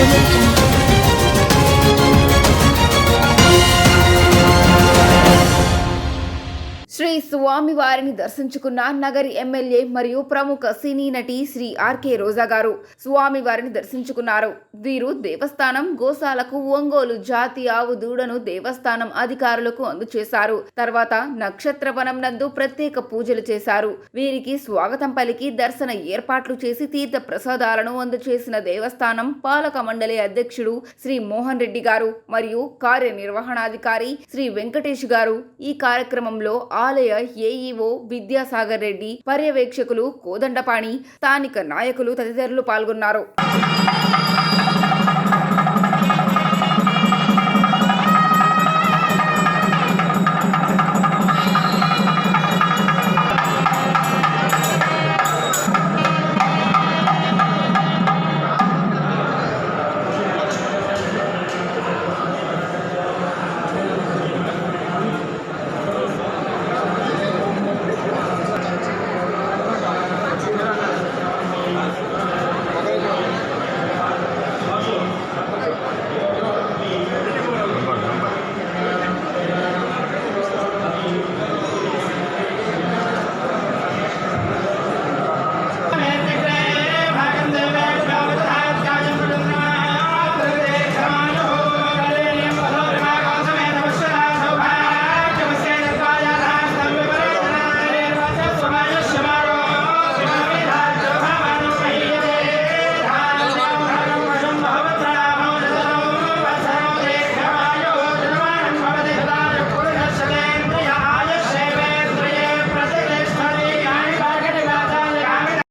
Absolutamente. స్వామి వారిని దర్శించుకున్న Nagari MLA మరియు ప్రముఖ సినీ నటి శ్రీ ఆర్కే రోజా గారు స్వామి వారిని దర్శించుకున్నారు. వీరు దేవస్థానం గోశాలకు ఒంగోలు జాతి ఆవు దూడను దేవస్థానం అధికారులకు అందజేశారు. తర్వాత నక్షత్రవనం నందు ప్రత్యేక పూజలు చేశారు. వీరికి స్వాగతం పలికి దర్శన ఏర్పాట్లు చేసి తీర్థ ప్రసాదాలను అందజేసిన దేవస్థానం పాలక మండలి అధ్యక్షుడు శ్రీ మోహన్ రెడ్డి గారు మరియు కార్యనిర్వహణాధికారి శ్రీ వెంకటేష్ గారు ఈ కార్యక్రమంలో ఆలయ ఏఈఓ విద్యాసాగర్ రెడ్డి పర్యవేక్షకులు కోదండపాణి స్థానిక నాయకులు తదితరులు పాల్గొన్నారు.